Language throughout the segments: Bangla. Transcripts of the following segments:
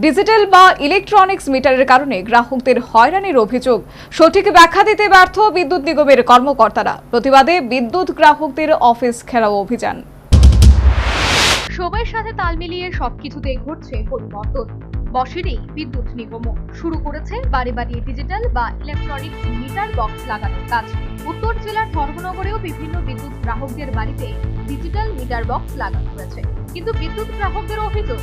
ডিজিটাল বা ইলেকট্রনিক্স মিটারের কারণে গ্রাহকদের হয়রানির অভিযোগ। সঠিক ব্যাখ্যা দিতে ব্যর্থ বিদ্যুৎ নিগমের কর্মকর্তারা। প্রতিবাদে বিদ্যুৎ গ্রাহকদের অফিস ঘেরাও অভিযান। সময়ের সাথে তাল মিলিয়ে সবকিছুতেই ঘটছে পরিবর্তন। বসেনি বিদ্যুৎ নিগম। শুরু করেছে বাড়ি বাড়ি ডিজিটাল বা ইলেকট্রনিক মিটার বক্স লাগানোর কাজ। উত্তর জেলার ধর্মনগরেও বিভিন্ন বিদ্যুৎ গ্রাহকদের বাড়িতে ডিজিটাল মিটার বক্স লাগানো হয়েছে। কিন্তু বিদ্যুৎ গ্রাহকদের অভিযোগ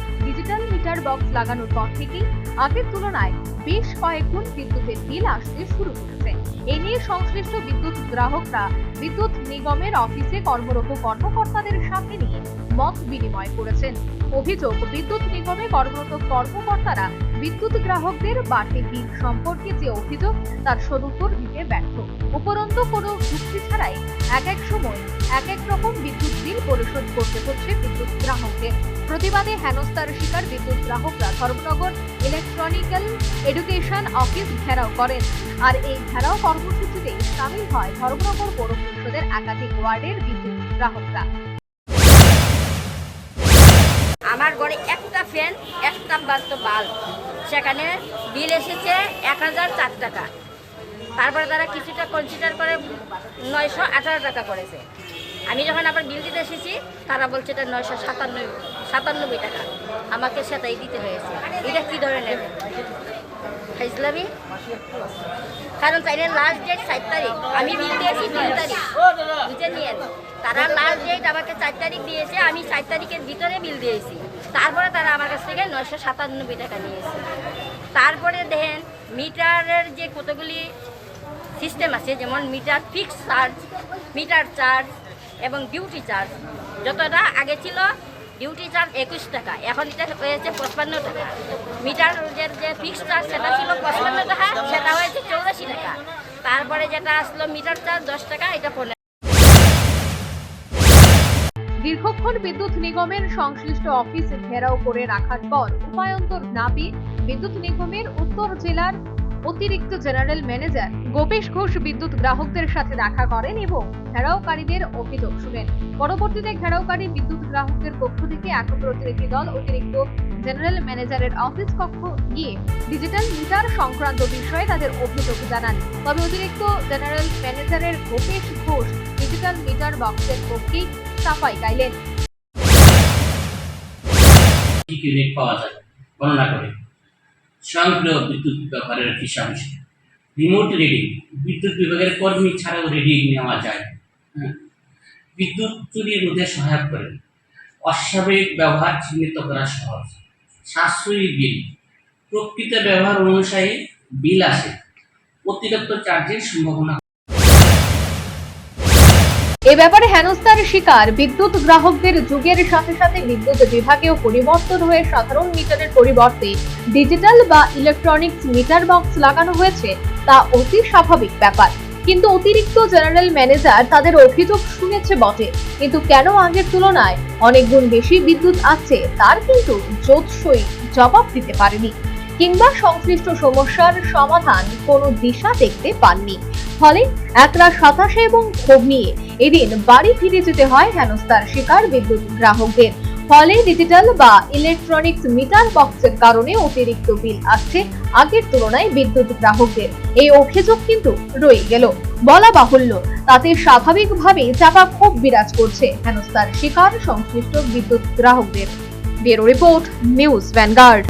ডিজিটাল মিটার বক্স লাগানোর পর থেকেই আগের তুলনায় বেশ কয়েক গুণ বিদ্যুতের বিল আসতে শুরু করেছে। এ নিয়ে সংশ্লিষ্ট বিদ্যুৎ গ্রাহকরা বিদ্যুৎ নিগমের অফিসে কর্মরত কর্মকর্তাদের সামনে নিয়ে মত বিনিময় করেছেন। অভিযোগ, বিদ্যুৎ নিগমে কর্মরত কর্মকর্তারা বিদ্যুৎ গ্রাহকদের বাড়তি বিল সম্পর্কে যে অভিযোগ, তার সদুত্তর দিতে ব্যর্থ। উপরন্তু কোনো যুক্তি ছাড়াই এক এক সময় এক এক রকম বিদ্যুৎ বিল পরিশোধ করতে হচ্ছে বিদ্যুৎ গ্রাহকদের প্রতিবাদে হেনস্থার শিকার বিদ্যুৎ গ্রাহকরা ধর্মনগর ইলেকট্রনিক্যাল এডুকেশন অফিস ঘেরাও করেন। আর এই ঘেরাও কর্মসূচিতে সামিল হয় ধর্মনগর পৌর পরিষদের একাধিক ওয়ার্ডের বিদ্যুৎ গ্রাহকরা। আমার ঘরে একটা ফ্যান, একটা বাল্ব বাল্ব। সেখানে বিল এসেছে এক হাজার চার টাকা। তারপরে তারা কিছুটা কনসিডার করে নয়শো আঠারো টাকা করেছে। আমি যখন আবার বিল দিতে এসেছি তারা বলছে এটা নয়শো সাতান্ন সাতানব্বই টাকা। আমাকে সেটাই দিতে হয়েছে। এটা কী ধরনের? ইসলামী কারণ তাইলে লাস্ট ডেট সাত তারিখ। আমি বিল দিয়েছি তিন তারিখ। বুঝে নিয়েন? তারা লাস্ট ডেট আমাকে চার তারিখ দিয়েছে আমি চার তারিখের ভিতরে বিল দিয়েছি। তারপরে তারা আমার কাছ থেকে নয়শো সাতানব্বই টাকা নিয়েছে। তারপরে দেখেন মিটারের যে কতগুলি সিস্টেম আছে যেমন meter fix charge meter charge এবং ডিউটি চার্জ যতটা আগে ছিল ডিউটি চার্জ একুশ টাকা, এখন এটা হয়েছে পঁচপান্ন টাকা। মিটার যে ফিক্সড চার্জ সেটা ছিল পঁচপান্ন টাকা, সেটা হয়েছে চৌরাশি টাকা। তারপরে যেটা আসলো মিটার চার্জ দশ টাকা, এটা পনেরো। দীর্ঘক্ষণ বিদ্যুৎ নিগমের সংশ্লিষ্ট অফিস ঘেরাও করে রাখার পর উপায়ন্তর না বিদ্যুৎ নিগমের উত্তর জেলার অতিরিক্ত জেনারেল ম্যানেজার গোপেশ ঘোষ বিদ্যুৎ গ্রাহকদের সাথে দেখা করেন এবং ঘেরাওকারীদের অভিযোগ শুনেন। পরবর্তীতে ঘেরাওকারী বিদ্যুৎ গ্রাহকদের পক্ষ থেকে এক প্রতিনিধি দল অতিরিক্ত জেনারেল ম্যানেজারের অফিস কক্ষ গিয়ে ডিজিটাল মিটার সংক্রান্ত বিষয়ে তাদের অভিযোগ জানান। তবে অতিরিক্ত জেনারেল ম্যানেজারের গোপেশ ঘোষ ডিজিটাল মিটার বক্সের পক্ষেই সাফাই গাইলেন কি কি রেট পাওয়া যায়? গণনা করে। স্বয়ংক্রিয় বিদ্যুৎ ব্যবহারের হিসাব হিসেবে রিমোট রিডিং বিদ্যুৎ বিভাগের কর্মী ছাড়াও রিডিং নেওয়া যায়। হ্যাঁ। বিদ্যুৎ চুরি রোধে সহায়ক করে। অস্বাভাবিক ব্যবহার চিহ্নিত করা সহজ। সাশ্রয়ী বিল। প্রকৃত ব্যবহার অনুসারে বিল আসে। অতিরিক্ত চার্জের সম্ভাবনা এ ব্যাপারে হেনস্থার শিকার। বিদ্যুৎ গ্রাহকদের যুগের সাথে সাথে বিদ্যুৎ বিভাগেও পরিবর্তন হয়ে সাধারণ মিটারের পরিবর্তে ডিজিটাল বা ইলেকট্রনিক্স মিটার বক্স লাগানো হয়েছে, তা অতি স্বাভাবিক ব্যাপার। কিন্তু অতিরিক্ত জেনারেল ম্যানেজার তাদের অভিযোগ শুনেছে বটে। কিন্তু কেন আগের তুলনায় অনেক গুণ বেশি বিদ্যুৎ আছে তার কিন্তু যোৎসই জবাব দিতে পারেনি। কিংবা সংশ্লিষ্ট সমস্যার সমাধান কোনো দিশা দেখতে পাননি। ফলে একরাশ হতাশা এবং ক্ষোভ নিয়ে এদিন বাড়ি ফিরে যেতে হয় হেনস্তার শিকার বিদ্যুৎ গ্রাহকদের। ফলে ডিজিটাল বা ইলেকট্রনিক্স মিটার বক্সের কারণে অতিরিক্ত বিল আসছে আগের তুলনায় বিদ্যুৎ গ্রাহকদের। এই অভিযোগ কিন্তু রয়ে গেল। বলা বাহুল্য, তাতে স্বাভাবিকভাবেই চাপা ক্ষোভ বিরাজ করছে হেনস্থার শিকার সংশ্লিষ্ট বিদ্যুৎ গ্রাহকদের। Bureau report, news Vanguard.